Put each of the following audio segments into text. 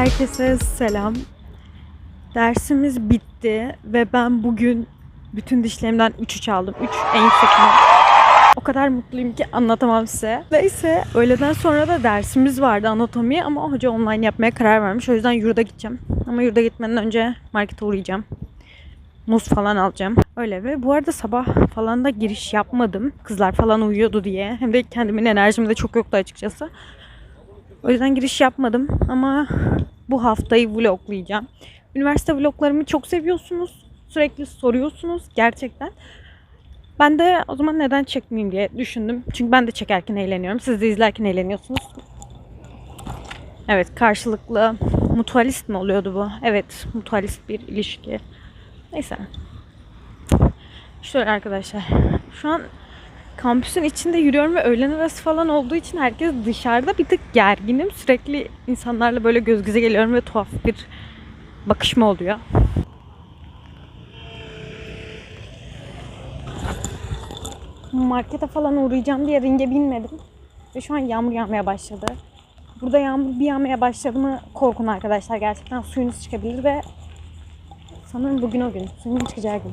Herkese selam. Dersimiz bitti ve ben bugün bütün dişlerimden 3'ü çaldım. 3 en yüksekten. O kadar mutluyum ki anlatamam size. Neyse öğleden sonra da dersimiz vardı anatomi ama hoca online yapmaya karar vermiş. O yüzden yurda gideceğim. Ama yurda gitmeden önce markete uğrayacağım. Muz falan alacağım. Öyle ve bu arada sabah falan da giriş yapmadım. Kızlar falan uyuyordu diye. Hem de kendimin enerjim de çok yoktu açıkçası. O yüzden giriş yapmadım ama bu haftayı vloglayacağım. Üniversite vloglarımı çok seviyorsunuz. Sürekli soruyorsunuz gerçekten. Ben de o zaman neden çekmeyeyim diye düşündüm. Çünkü ben de çekerken eğleniyorum. Siz de izlerken eğleniyorsunuz. Evet karşılıklı mutualist mi oluyordu bu? Evet mutualist bir ilişki. Neyse. Şöyle arkadaşlar. Şu an kampüsün içinde yürüyorum ve öğlen arası falan olduğu için herkes dışarıda bir tık gerginim. Sürekli insanlarla böyle göz göze geliyorum ve tuhaf bir bakışma oluyor. Markete falan uğrayacağım diye ringe binmedim. Ve şu an yağmur yağmaya başladı. Burada yağmur bir yağmaya başladı mı korkun arkadaşlar. Gerçekten suyunuz çıkabilir ve sanırım bugün o gün. Suyun çıkacağı gün.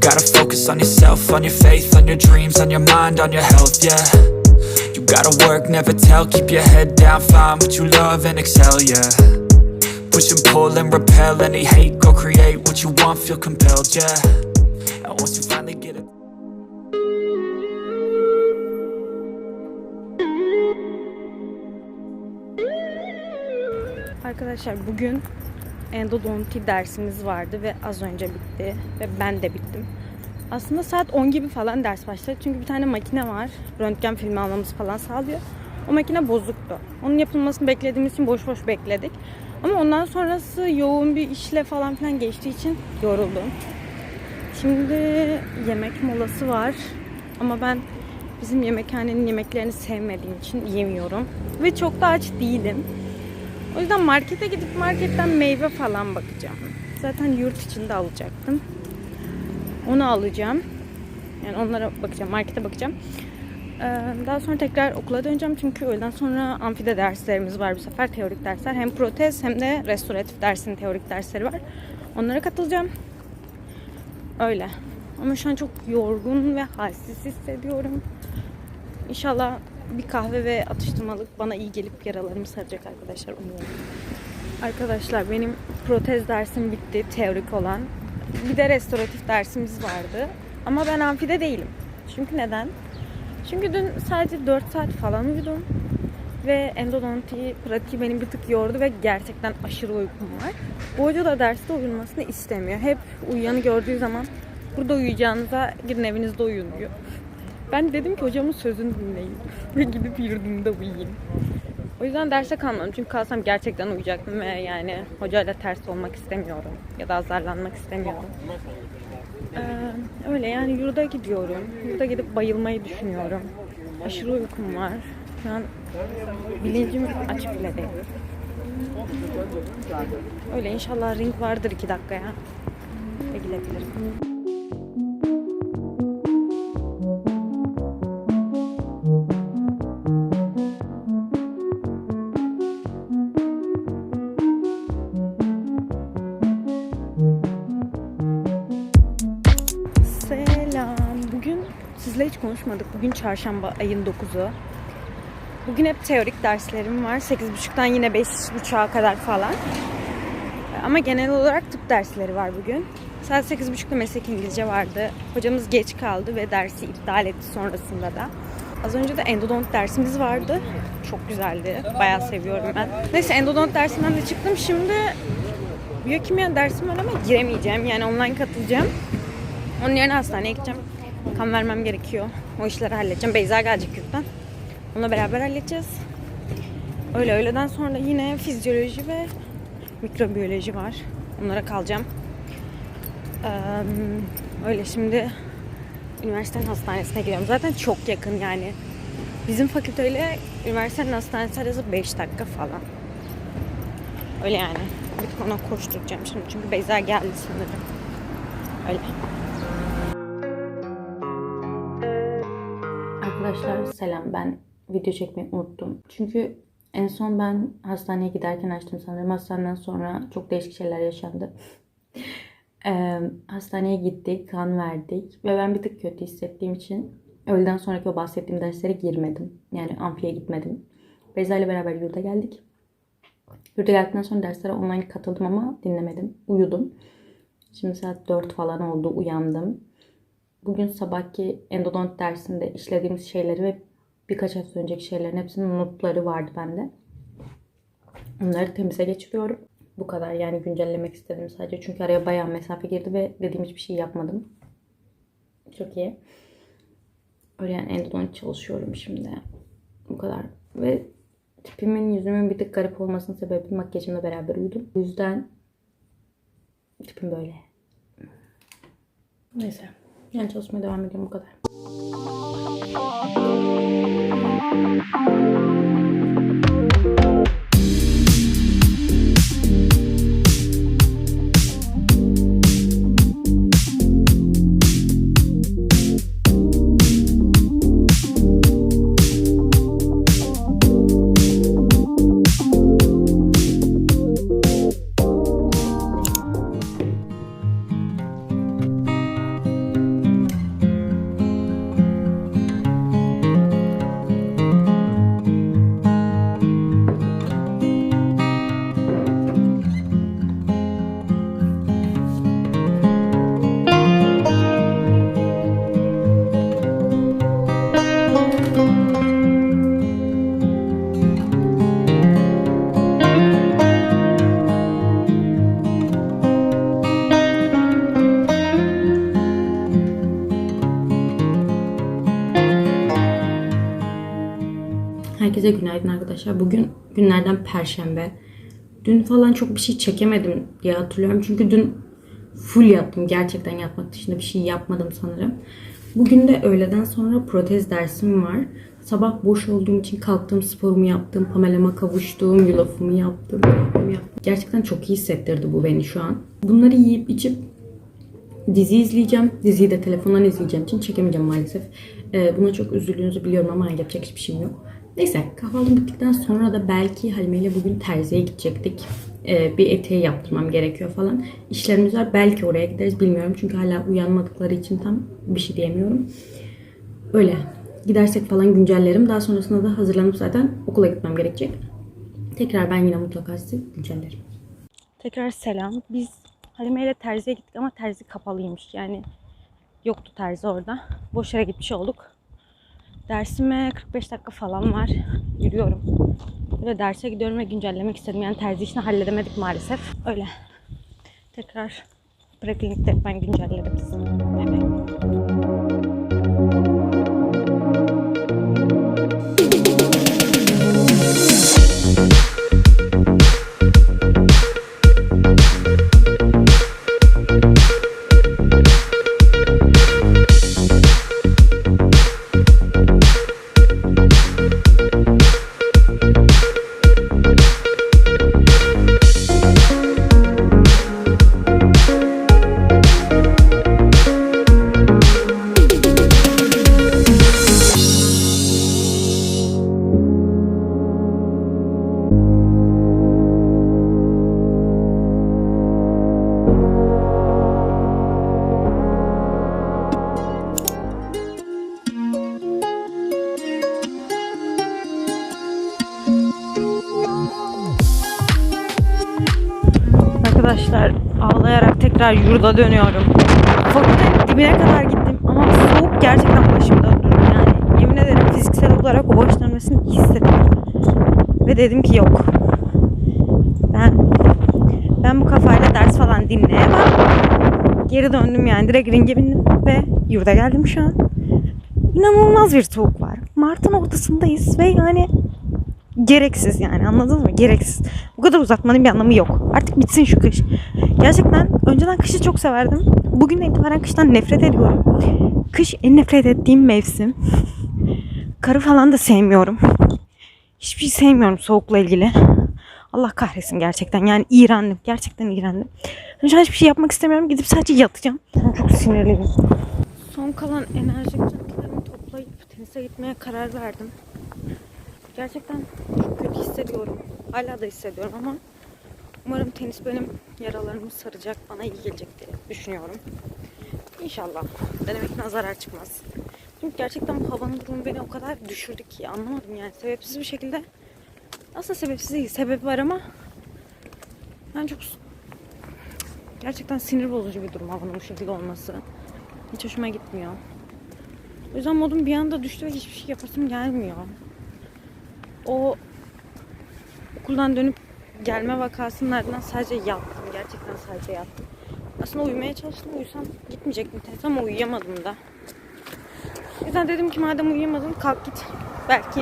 Gotta focus on yourself, on your faith, on your dreams, on your mind, on your health, yeah. Work, never tell, keep your head down, find what you love and excel, yeah. Push and pull and repel any hate, go create what you want, feel compelled, yeah. And once you finally get it. Arkadaşlar bugün endodonti dersimiz vardı ve az önce bitti ve ben de bittim. Aslında saat 10 gibi falan ders başladı. Çünkü bir tane makine var. Röntgen filmi almamızı falan sağlıyor. O makine bozuktu. Onun yapılmasını beklediğimiz için boş boş bekledik. Ama ondan sonrası yoğun bir işle falan filan geçtiği için yoruldum. Şimdi yemek molası var. Ama ben bizim yemekhanenin yemeklerini sevmediğim için yemiyorum. Ve çok da aç değilim. O yüzden markete gidip marketten meyve falan bakacağım. Zaten yurt içinde alacaktım. Onu alacağım. Yani onlara bakacağım, markete bakacağım. Ee, Daha sonra tekrar okula döneceğim çünkü öğleden sonra amfide derslerimiz var bu sefer teorik dersler. Hem protez hem de restoratif dersin teorik dersleri var. Onlara katılacağım. Öyle. Ama şu an çok yorgun ve halsiz hissediyorum. İnşallah bir kahve ve atıştırmalık bana iyi gelip yaralarımı saracak arkadaşlar umuyorum. Arkadaşlar benim protez dersim bitti teorik olan. Bir de restoratif dersimiz vardı. Ama ben amfide değilim. Çünkü neden? Çünkü dün sadece 4 saat falan uyudum. Ve endodonti pratiği beni bir tık yordu ve gerçekten aşırı uykum var. Bu hoca da derste uyunmasını istemiyor. Hep uyuyanı gördüğü zaman burada uyuyacağınıza gidin evinizde uyuyun diyor. Ben dedim ki hocamın sözünü dinleyin. Ve gidip yurdumda uyuyayım. O yüzden derse kalmadım. Çünkü kalsam gerçekten uyuyacaktım ve yani hocayla ters olmak istemiyorum. Ya da azarlanmak istemiyorum. Ee, öyle yani yurda gidiyorum. Yurda gidip bayılmayı düşünüyorum. Aşırı uykum var. Şu an bilincim açık bile değil. Öyle inşallah ring vardır iki dakikaya. Ve gidebilirim. Konuşmadık. Bugün çarşamba ayın 9'u. Bugün hep teorik derslerim var. 8.30'dan yine 5.30'a kadar falan. Ama genel olarak tıp dersleri var bugün. Saat 8.30'da meslek İngilizce vardı. Hocamız geç kaldı ve dersi iptal etti sonrasında da. Az önce de endodont dersimiz vardı. Çok güzeldi. Bayağı seviyorum ben. Neyse endodont dersinden de çıktım. Şimdi biyokimya dersim var ama giremeyeceğim. Yani online katılacağım. Onun yerine hastaneye gideceğim. Kan vermem gerekiyor. O işleri halledeceğim. Beyza gelecek yurttan. Onunla beraber halledeceğiz. Öyle öğleden sonra yine fizyoloji ve mikrobiyoloji var. Onlara kalacağım. Ee, öyle şimdi üniversitenin hastanesine gidiyorum. Zaten çok yakın yani. Bizim fakülteyle üniversitenin hastanesi arası 5 dakika falan. Öyle yani. Bir ona koşturacağım şimdi. Çünkü Beyza geldi sanırım. Öyle. Arkadaşlar selam. Ben video çekmeyi unuttum. Çünkü en son ben hastaneye giderken açtım sanırım. Hastaneden sonra çok değişik şeyler yaşandı. Ee, hastaneye gittik, kan verdik ve ben bir tık kötü hissettiğim için öğleden sonraki o bahsettiğim derslere girmedim. Yani amfiye gitmedim. Beyza ile beraber yurda geldik. Yurda geldikten sonra derslere online katıldım ama dinlemedim. Uyudum. Şimdi saat 4 falan oldu. Uyandım. Bugün sabahki endodont dersinde işlediğimiz şeyleri ve birkaç hafta önceki şeylerin hepsinin notları vardı bende. Onları temize geçiriyorum. Bu kadar yani güncellemek istedim sadece. Çünkü araya bayağı mesafe girdi ve dediğim hiçbir şey yapmadım. Çok iyi. Öyle yani endodont çalışıyorum şimdi. Bu kadar. Ve tipimin yüzümün bir tık garip olmasının sebebi makyajımla beraber uyudum. O yüzden tipim böyle. Neyse. Yani çalışmaya devam ediyorum bu kadar. Herkese günaydın arkadaşlar. Bugün günlerden perşembe. Dün falan çok bir şey çekemedim diye hatırlıyorum. Çünkü dün full yattım. Gerçekten yatmak dışında bir şey yapmadım sanırım. Bugün de öğleden sonra protez dersim var. Sabah boş olduğum için kalktım, sporumu yaptım, Pamela'ma kavuştum, yulafımı yaptım, yaptım. Gerçekten çok iyi hissettirdi bu beni şu an. Bunları yiyip içip dizi izleyeceğim. Diziyi de telefondan izleyeceğim için çekemeyeceğim maalesef. Ee, buna çok üzüldüğünüzü biliyorum ama yapacak hiçbir şeyim yok. Neyse kahvaltı bittikten sonra da belki Halime ile bugün terziye gidecektik. Ee, bir eteği yaptırmam gerekiyor falan. İşlerimiz var. Belki oraya gideriz bilmiyorum. Çünkü hala uyanmadıkları için tam bir şey diyemiyorum. Öyle. Gidersek falan güncellerim. Daha sonrasında da hazırlanıp zaten okula gitmem gerekecek. Tekrar ben yine mutlaka sizi güncellerim. Tekrar selam. Biz Halime ile terziye gittik ama terzi kapalıymış. Yani yoktu terzi orada. Boş yere gitmiş olduk. Dersime 45 dakika falan var. Yürüyorum. Böyle derse gidiyorum ve güncellemek istedim. Yani terzi işini halledemedik maalesef. Öyle. Tekrar preklinikte ben güncellerim sizi. Bay tekrar yurda dönüyorum. Fakültenin dibine kadar gittim ama soğuk gerçekten başımı döndürdü yani. Yemin ederim fiziksel olarak o baş dönmesini hissettim. Ve dedim ki yok. Ben ben bu kafayla ders falan dinleyemem. Geri döndüm yani direkt ringe bindim ve yurda geldim şu an. İnanılmaz bir soğuk var. Mart'ın ortasındayız ve yani gereksiz yani anladın mı? Gereksiz. Bu kadar uzatmanın bir anlamı yok. Artık bitsin şu kış. Gerçekten önceden kışı çok severdim. Bugünden itibaren kıştan nefret ediyorum. Kış en nefret ettiğim mevsim. Karı falan da sevmiyorum. Hiçbir şey sevmiyorum soğukla ilgili. Allah kahretsin gerçekten. Yani iğrendim. Gerçekten iğrendim. Şu hiçbir şey yapmak istemiyorum. Gidip sadece yatacağım. Çok sinirliyim. Son kalan enerjik drinklerimi toplayıp tenise gitmeye karar verdim. Gerçekten çok kötü hissediyorum. Hala da hissediyorum ama umarım tenis benim yaralarımı saracak, bana iyi gelecek diye düşünüyorum. İnşallah. Denemekten zarar çıkmaz. Çünkü gerçekten bu havanın durumu beni o kadar düşürdü ki anlamadım yani sebepsiz bir şekilde. Aslında sebepsiz değil, sebebi var ama ben çok gerçekten sinir bozucu bir durum havanın bu şekilde olması. Hiç hoşuma gitmiyor. O yüzden modum bir anda düştü ve hiçbir şey yapasım gelmiyor. O okuldan dönüp gelme vakasının ardından sadece yattım. Gerçekten sadece yattım. Aslında uyumaya çalıştım. Uyusam gitmeyecektim test ama uyuyamadım da. O yüzden dedim ki madem uyuyamadın kalk git. Belki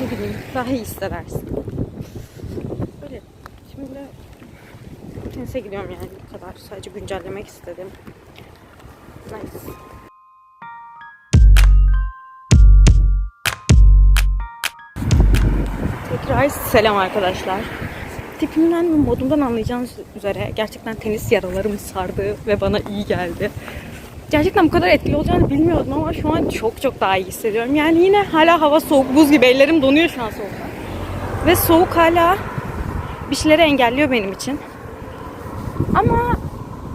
ne bileyim daha iyi hissedersin. Böyle. Şimdi tenise gidiyorum yani bu kadar. Sadece güncellemek istedim. Nice. Tekrar selam arkadaşlar. Tipimden ve modumdan anlayacağınız üzere gerçekten tenis yaralarımı sardı ve bana iyi geldi. Gerçekten bu kadar etkili olacağını bilmiyordum ama şu an çok çok daha iyi hissediyorum. Yani yine hala hava soğuk, buz gibi ellerim donuyor şu an soğuktan. Ve soğuk hala bir şeyleri engelliyor benim için. Ama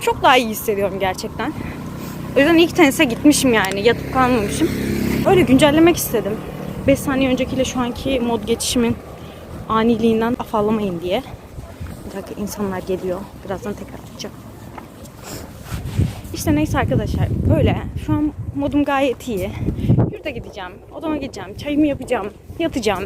çok daha iyi hissediyorum gerçekten. O yüzden ilk tenise gitmişim yani. Yatıp kalmamışım. Öyle güncellemek istedim. 5 saniye öncekiyle şu anki mod geçişimin aniliğinden afallamayın diye. Bir dakika insanlar geliyor. Birazdan tekrar açacağım. İşte neyse arkadaşlar böyle. Şu an modum gayet iyi. Yurda gideceğim. Odama gideceğim. Çayımı yapacağım. Yatacağım.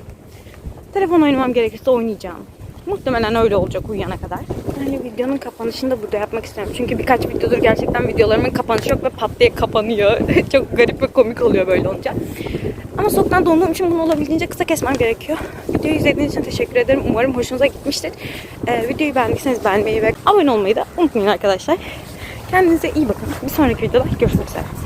Telefon oynamam gerekirse oynayacağım. Muhtemelen öyle olacak uyuyana kadar. Yani videonun kapanışını da burada yapmak istiyorum. Çünkü birkaç videodur gerçekten videolarımın kapanışı yok ve pat diye kapanıyor. Çok garip ve komik oluyor böyle olunca. Ama soğuktan donduğum için bunu olabildiğince kısa kesmem gerekiyor. Videoyu izlediğiniz için teşekkür ederim. Umarım hoşunuza gitmiştir. Ee, videoyu beğendiyseniz beğenmeyi ve abone olmayı da unutmayın arkadaşlar. Kendinize iyi bakın. Bir sonraki videoda görüşmek üzere.